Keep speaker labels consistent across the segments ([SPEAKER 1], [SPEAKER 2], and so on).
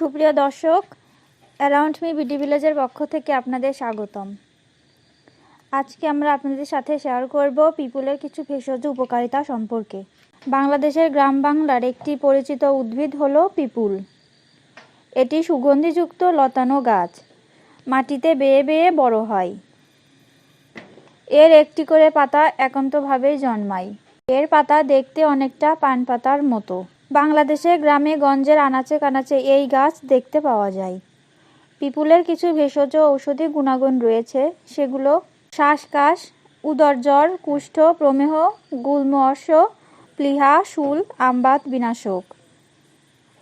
[SPEAKER 1] সুপ্রিয় দর্শক around me BD ভিলেজের পক্ষ থেকে আপনাদের স্বাগতম। আজকে আমরা আপনাদের সাথে শেয়ার করব পিপুলের কিছু ভেষজ উপকারিতা সম্পর্কে। বাংলাদেশের গ্রাম বাংলার একটি পরিচিত উদ্ভিদ হলো পিপুল এটি সুগন্ধিযুক্ত লতানো গাছ। মাটিতে বেয়ে বেয়ে বড় হয়। এর একটি করে পাতা একান্তভাবেই জন্মায়। এর পাতা দেখতে অনেকটা পান পাতার মতো। বাংলাদেশের গ্রামে, গঞ্জের আনাচে কানাচে এই গাছ দেখতে পাওয়া যায়। পিপুলের কিছু ভেষজ ঔষধি গুণাগুণ রয়েছে। সেগুলো শ্বাসকাশ, উদরজ্বর, কুষ্ঠ, প্রমেহ গুলমর্ষ প্লিহা, শুল, আমবাত বিনাশক।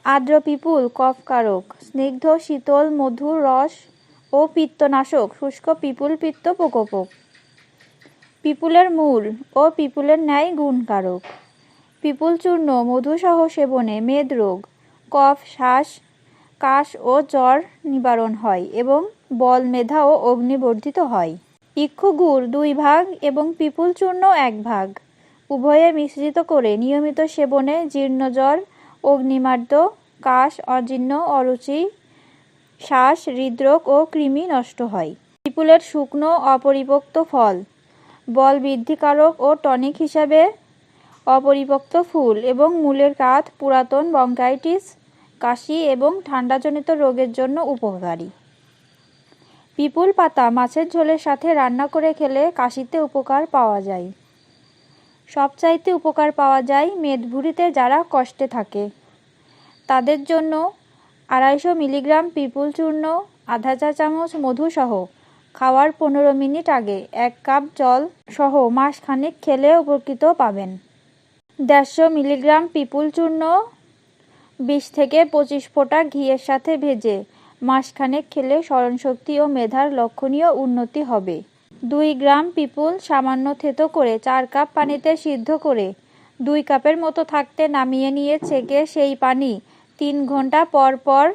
[SPEAKER 1] আর্দ্র পিপুল, কফকারক, স্নিগ্ধ, শীতল, মধুর রস ও পিত্তনাশক, শুষ্ক পিপুল পিত্ত প্রকোপক পিপুলের মূল ও পিপুলের ন্যায় গুণকারক। পিপুল চূর্ণ মধুসহ সেবনে মেদরোগ কফ, শ্বাস, কাশ ও জ্বর নিবারণ হয় এবং বল মেধা ও অগ্নিবর্ধিত হয়। ইক্ষু গুড় দুই ভাগ এবং পিপুল চূর্ণ এক ভাগ। উভয়ে মিশ্রিত করে নিয়মিত সেবনে জীর্ণজ্বর অগ্নিমার্দ, কাশ, অজীর্ণ, অরুচি, শ্বাস, হৃদরোগ ও কৃমি নষ্ট হয়। পিপুলের শুকনো, অপরিপক্ত ফল। বল বৃদ্ধিকারক ও টনিক হিসাবে অপরিপক্ত ফুল এবং মূলের কাঠ পুরাতন বঙ্কাইটিস, কাশি এবং ঠান্ডাজনিত রোগের জন্য উপকারী। পিপুল পাতা মাছের ঝোলের সাথে রান্না করে খেলে কাশিতে উপকার পাওয়া যায়। সবচাইতে উপকার পাওয়া যায় মেদভুঁড়িতে যারা কষ্টে থাকে। তাদের জন্য আড়াইশো মিলিগ্রাম পিপুল চূর্ণ, আধা চা চামচ মধুসহ খাওয়ার পনেরো মিনিট আগে এক কাপ জল সহ মাসখানেক খেলে উপকৃত পাবেন। দেড়শো মিলিগ্রাম পিপুল চূর্ণ, বিশ থেকে পঁচিশ ফোঁটা ঘিয়ের সাথে ভেজে, মাসখানেক খেলে স্মরণশক্তি ও মেধার লক্ষণীয় উন্নতি হবে। দুই গ্রাম পিপুল সামান্য থেতো করে চার কাপ পানিতে সিদ্ধ করে, দুই কাপের মতো থাকতে নামিয়ে নিয়ে ছেঁকে সেই পানি তিন ঘণ্টা পর পর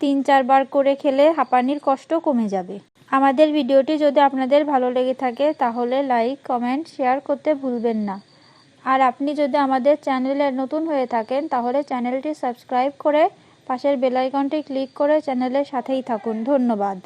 [SPEAKER 1] তিন চারবার করে খেলে হাঁপানির কষ্ট কমে যাবে। আমাদের ভিডিওটি যদি আপনাদের ভালো লেগে থাকে, তাহলে লাইক, কমেন্ট, শেয়ার করতে ভুলবেন না। আর আপনি যদি আমাদের চ্যানেলে নতুন হয়ে থাকেন, তাহলে চ্যানেলটি সাবস্ক্রাইব করে পাশের বেলাইকনটি ক্লিক করে চ্যানেলের সাথেই থাকুন। ধন্যবাদ।